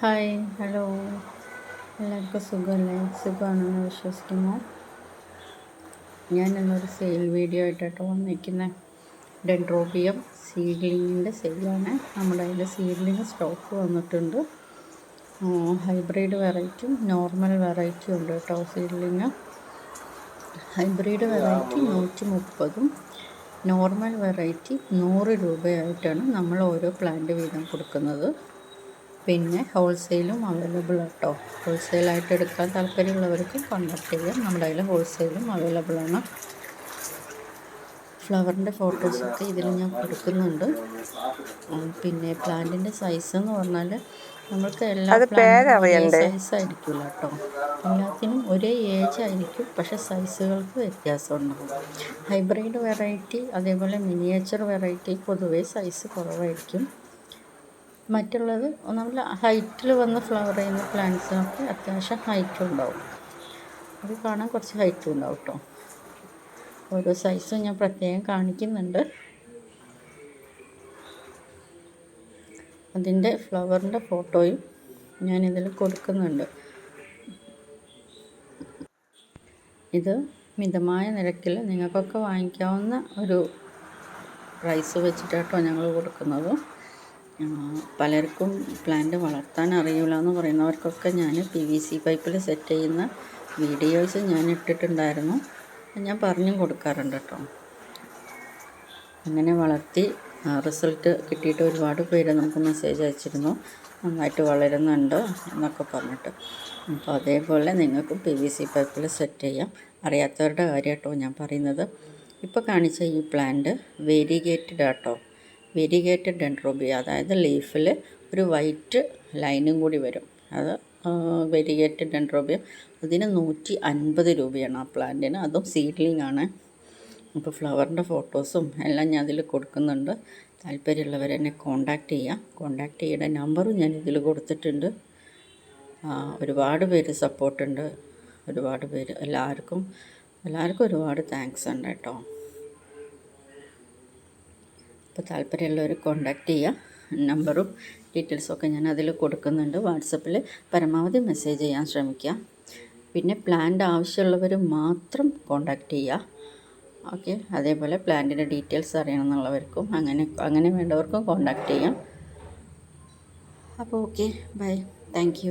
Hi hello എല്ലാവർക്കും സുഖമല്ലേ? സുഖമാണെന്ന് വിശ്വസിക്കുന്നു. ഞാൻ ഇന്നൊരു സെയിൽ വീഡിയോ ആയിട്ടോ വന്നിരിക്കുന്നത് ഡെൻട്രോബിയം സീഡ്ലിങ്ങിന്റെ സെയിലാണ് നമ്മുടെ അതിൽ സീഡ്ലിങ് സ്റ്റോക്ക് വന്നിട്ടുണ്ട്. ഹൈബ്രിഡ് വെറൈറ്റിയും നോർമൽ വെറൈറ്റിയും ഉണ്ട് കേട്ടോ സീഡ്ലിങ്. ഹൈബ്രിഡ് വെറൈറ്റി നൂറ്റി മുപ്പതും നോർമൽ വെറൈറ്റി നൂറ് രൂപയായിട്ടാണ് നമ്മൾ ഓരോ പ്ലാന്റ് വീതം കൊടുക്കുന്നത്. പിന്നെ ഹോൾസെയിലും അവൈലബിൾ കേട്ടോ ഹോൾസെയിലായിട്ട് എടുക്കാൻ താല്പര്യമുള്ളവർക്ക് കോൺടാക്ട് ചെയ്യാം. നമ്മുടെ കയ്യിൽ ഹോൾസെയിലും അവൈലബിൾ ആണ്. ഫ്ലവറിന്റെ ഫോട്ടോസൊക്കെ ഇതിൽ ഞാൻ കൊടുക്കുന്നുണ്ട്. പിന്നെ പ്ലാന്റിന്റെ സൈസ് എന്ന് പറഞ്ഞാൽ നമ്മൾക്ക് എല്ലാ സൈസ് ആയിരിക്കില്ല കേട്ടോ. എല്ലാത്തിനും ഒരേ ഏജ് ആയിരിക്കും പക്ഷെ സൈസുകൾക്ക് വ്യത്യാസം ഉണ്ടാകും ഹൈബ്രിഡ് വെറൈറ്റി അതേപോലെ മിനിയേച്ചർ വെറൈറ്റി പൊതുവേ സൈസ് കുറവായിരിക്കും. മറ്റുള്ളത് നല്ല ഹൈറ്റിൽ വന്ന് ഫ്ലവർ ചെയ്യുന്ന പ്ലാന്റ്സിനൊക്കെ അത്യാവശ്യം ഹൈറ്റ് ഉണ്ടാവും. അത് കാണാൻ കുറച്ച് ഹൈറ്റ് ഉണ്ടാവും കേട്ടോ ഓരോ സൈസും ഞാൻ പ്രത്യേകം കാണിക്കുന്നുണ്ട്. അതിന്റെ ഫ്ലവറിന്റെ ഫോട്ടോയും ഞാൻ ഞാനിതിൽ കൊടുക്കുന്നുണ്ട്. ഇത് മിതമായ നിരക്കിൽ നിങ്ങൾക്കൊക്കെ വാങ്ങിക്കാവുന്ന ഒരു പ്രൈസ് വെച്ചിട്ടാട്ടോ ഞങ്ങൾ കൊടുക്കുന്നത്. പലർക്കും പ്ലാന്റ് വളർത്താൻ അറിയില്ല എന്ന് പറയുന്നവർക്കൊക്കെ ഞാൻ പി വി സി പൈപ്പിൽ സെറ്റ് ചെയ്യുന്ന വീഡിയോസ് ഞാൻ ഇട്ടിട്ടുണ്ടായിരുന്നു. ഞാൻ പറഞ്ഞും കൊടുക്കാറുണ്ട് കേട്ടോ അങ്ങനെ വളർത്തി റിസൾട്ട് കിട്ടിയിട്ട് ഒരുപാട് പേര് നമുക്ക് മെസ്സേജ് അയച്ചിരുന്നു. നന്നായിട്ട് വളരുന്നുണ്ട് എന്നൊക്കെ പറഞ്ഞിട്ട്. അപ്പോൾ അതേപോലെ നിങ്ങൾക്കും പി വി സി പൈപ്പിൽ സെറ്റ് ചെയ്യാം. അറിയാത്തവരുടെ കാര്യം കേട്ടോ ഞാൻ പറയുന്നത്. ഇപ്പോൾ കാണിച്ച ഈ പ്ലാന്റ് വേരിഗേറ്റഡ് ആട്ടോ വെരിഗേറ്റഡ് ഡെൻഡ്രോബിയ അതായത് ലീഫിൽ ഒരു വൈറ്റ് ലൈനും കൂടി വരും. അത് വെരിഗേറ്റഡ് ഡെൻഡ്രോബിയം അതിന് നൂറ്റി അൻപത് രൂപയാണ് ആ പ്ലാന്റിന്. അതും സീഡ്ലിംഗ് ആണ്. അപ്പോൾ ഫ്ലവറിന്റെ ഫോട്ടോസും എല്ലാം ഞാൻ അതിൽ കൊടുക്കുന്നുണ്ട്. താല്പര്യമുള്ളവർ എന്നെ കോണ്ടാക്ട് ചെയ്യാം കോണ്ടാക്ട് ചെയ്യേണ്ട നമ്പറും ഞാൻ ഇതിൽ കൊടുത്തിട്ടുണ്ട്. ഒരുപാട് പേര് സപ്പോർട്ടുണ്ട്. ഒരുപാട് പേര് എല്ലാവർക്കും എല്ലാവർക്കും ഒരുപാട് താങ്ക്സ് ഉണ്ട് കേട്ടോ. അപ്പോൾ താല്പര്യമുള്ളവർ കോൺടാക്റ്റ് ചെയ്യുക. നമ്പറും ഡീറ്റെയിൽസൊക്കെ ഞാൻ അതിൽ കൊടുക്കുന്നുണ്ട്. വാട്സപ്പിൽ പരമാവധി മെസ്സേജ് ചെയ്യാൻ ശ്രമിക്കുക. പിന്നെ പ്ലാന്റ് ആവശ്യമുള്ളവർ മാത്രം കോൺടാക്റ്റ് ചെയ്യുക. ഓക്കെ അതേപോലെ പ്ലാന്റിന്റെ ഡീറ്റെയിൽസ് അറിയണമെന്നുള്ളവർക്കും അങ്ങനെ അങ്ങനെ വേണ്ടവർക്കും കോണ്ടാക്ട് ചെയ്യാം. അപ്പോൾ ഓക്കെ ബൈ താങ്ക്